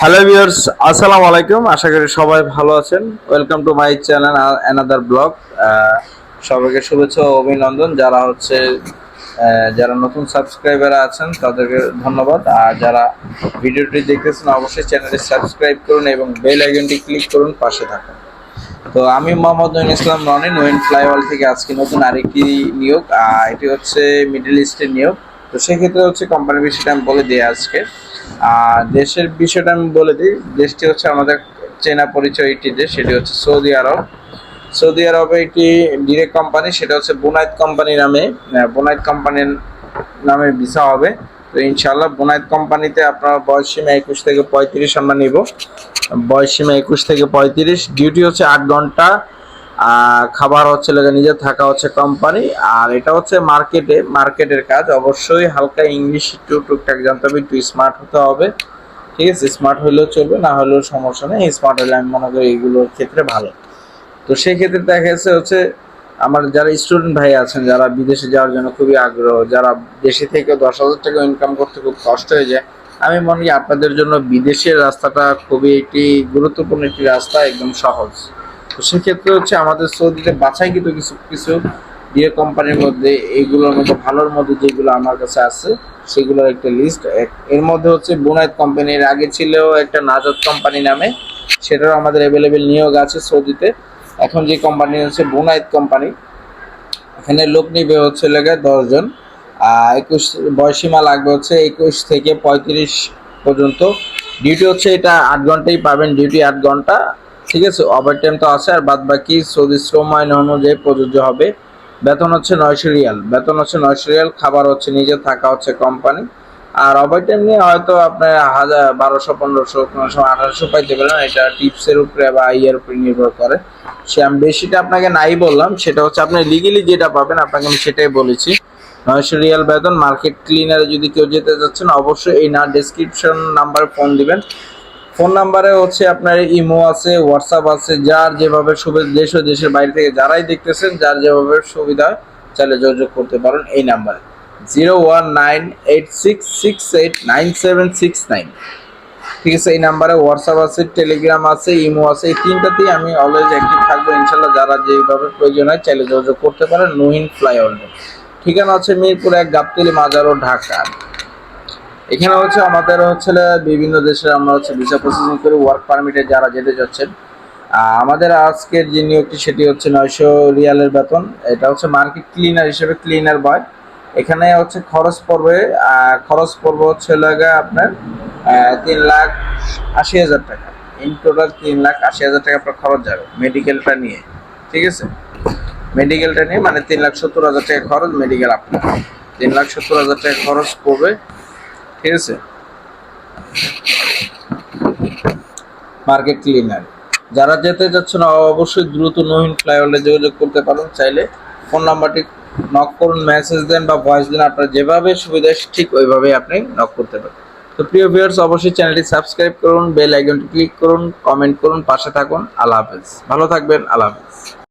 Hello viewers আসসালামু আলাইকুম। আশা করি সবাই ভালো আছেন। Welcome to my channel another blog সবাইকে শুভেচ্ছা ও অভিনন্দন। যারা হচ্ছে যারা নতুন সাবস্ক্রাইবার আছেন, তাদেরকে ধন্যবাদ। আর যারা ভিডিওটি দেখতেছেন, অবশ্যই চ্যানেলটি সাবস্ক্রাইব করুন এবং বেল আইকনটি ক্লিক করুন, পাশে থাকুন। তো আমি মোহাম্মদ নইন ইসলাম রনি, নইন ফ্লাইওয়াল থেকে আজকে নতুন আরেকটি নিয়োগ। এটি হচ্ছে মিডল ইস্টের নিয়োগ। তো সেক্ষেত্রে হচ্ছে কোম্পানির বিষয়টা আমি বলে দিই আজকে। আর দেশের বিষয়টা আমি বলে দিই, দেশটি হচ্ছে আমাদের চেনা পরিচয় একটি দেশ, সেটি হচ্ছে সৌদি আরব। সৌদি আরবে একটি ডিরেক্ট কোম্পানি সেটা হচ্ছে বুনাইদ কোম্পানি নামে। বুনাইদ কোম্পানির নামে ভিসা হবে। তো ইনশাল্লাহ বুনাইদ কোম্পানিতে আপনার বয়স সীমা একুশ থেকে পঁয়ত্রিশ আমরা নিব। বয়স সীমা একুশ থেকে পঁয়ত্রিশ। ডিউটি হচ্ছে আট ঘণ্টা। খাবার হচ্ছে লেগে নিজে থাকা হচ্ছে কোম্পানি আর এটা হচ্ছে মার্কেটে মার্কেটের কাজ। অবশ্যই হালকা ইংলিশ একটু টুকটাক জানতে হবে, একটু স্মার্ট হতে হবে। ঠিক আছে? স্মার্ট হলেও চলবে, না হলেও সমস্যা নেই। স্মার্ট হলে আমি মনে করি এগুলোর ক্ষেত্রে ভালো। তো সেই ক্ষেত্রে দেখা যাচ্ছে হচ্ছে আমার যারা স্টুডেন্ট ভাই আছেন, যারা বিদেশে যাওয়ার জন্য খুবই আগ্রহ, যারা দেশে থেকে দশ হাজার টাকা ইনকাম করতে খুব কষ্ট হয়ে যায়, আমি মনে করি আপনাদের জন্য বিদেশের রাস্তাটা খুবই একটি গুরুত্বপূর্ণ একটি রাস্তা, একদম সহজ। তো সেক্ষেত্রে হচ্ছে আমাদের সৌদিতে বাছাই কিন্তু কিছু কিছু বিয়ে কোম্পানির মধ্যে এইগুলোর মধ্যে ভালোর মধ্যে যেগুলো আমার কাছে আছে, সেগুলোর একটা লিস্ট এর মধ্যে হচ্ছে বুনাইদ কোম্পানির আগে ছিল একটা নাজাদ কোম্পানি নামে, সেটারও আমাদের অ্যাভেলেবেল নিয়োগ আছে সৌদিতে। এখন যে কোম্পানি হচ্ছে বুনাইদ কোম্পানি এখানে লোক নিবে হচ্ছে লেগে দশজন। একুশ, বয়সীমা লাগবে হচ্ছে একুশ থেকে পঁয়ত্রিশ পর্যন্ত। ডিউটি হচ্ছে এটা আট ঘন্টাই পাবেন ডিউটি আট ঘণ্টা। ঠিক আছে ওভার টাইম তো আছে, আর বাদ বাকি সৌদি শ্রম আইন অনুযায়ী প্রযোজ্য হবে। বেতন হচ্ছে নয়শো রিয়াল। বেতন হচ্ছে নয়শো রিয়াল, খাবার হচ্ছে নিজে, থাকা হচ্ছে কোম্পানি আর ওভার টাইম নিয়ে হয়তো আপনার হাজার, বারোশো, পনেরোশো সময় আঠারোশো পাইতে পারেন এটা টিপসের উপরে বা ইয়ের উপরে নির্ভর করে। সে আমি বেশিটা আপনাকে নাই বললাম, সেটা হচ্ছে আপনি লিগেলি যেটা পাবেন, আপনাকে আমি সেটাই বলেছি। নয়শো রিয়াল বেতন মার্কেট ক্লিনারে যদি কেউ যেতে চাচ্ছেন, অবশ্যই এই না ডেসক্রিপশন নাম্বারে ফোন দিবেন। ফোন নাম্বারে হচ্ছে আপনার ইমো আছে, হোয়াটসঅ্যাপ আছে, যার যেভাবে সুবিধা দেশ ও দেশের বাইরে থেকে যারাই দেখতেছেন, যার যেভাবে সুবিধা চাইলে যোগাযোগ করতে পারেন এই নাম্বারে। Zero one nine eight six six eight nine seven six nine. ঠিক আছে, এই নাম্বারে হোয়াটসঅ্যাপ আছে, টেলিগ্রাম আছে, ইমো আছে, এই তিনটাতেই আমি অলওয়েজ অ্যাক্টিভ থাকব ইনশাল্লাহ যারা যেভাবে প্রয়োজন হয় চাইলে যোগাযোগ করতে পারেন, নুহিন ফ্লাইওভার। ঠিকানা হচ্ছে মিরপুর এক গাবতলি মাজার ও ঢাকা। এখানে হচ্ছে আমাদের হচ্ছে বিভিন্ন দেশের আমরা হচ্ছে ভিসা প্রসেসিং করে ওয়ার্ক পারমিটে যারা যেতে যাচ্ছেন আমাদের আজকের যে নিয়োগটি সেটি হচ্ছে নয়শো রিয়ালের বেতন। এটা হচ্ছে মার্কেট ক্লিনার হিসেবে ক্লিনার বয় এখানে হচ্ছে খরচ পড়বে খরচ পড়বে হচ্ছে লাগা আপনার তিন লাখ আশি হাজার টাকা। ইন টোটাল তিন লাখ আশি হাজার টাকা আপনার খরচ যাবে মেডিকেলটা নিয়ে, ঠিক আছে? মেডিকেলটা নিয়ে মানে তিন লাখ সত্তর হাজার টাকা খরচ মেডিকেল আপনার। তিন লাখ সত্তর হাজার টাকা খরচ পড়বে ঠিক আছে? মার্কেট ক্লিনার যারা যেতে যাচ্ছেন অবশ্যই দ্রুত নহিন ফ্লাইওভারে যোগাযোগ করতে পারেন। চাইলে ফোন নাম্বারটি নক করুন মেসেজ দেন বা ভয়েস দেন। আপনার যেভাবে সুবিধা ঠিক ওইভাবেই আপনি নক করতে পারেন। তো প্রিয় ভিউয়ার্স অবশ্যই চ্যানেলটি সাবস্ক্রাইব করুন বেল আইকনটি ক্লিক করুন কমেন্ট করুন, পাশে থাকুন। আল্লাহ হাফেজ। ভালো থাকবেন, আল্লাহ হাফেজ।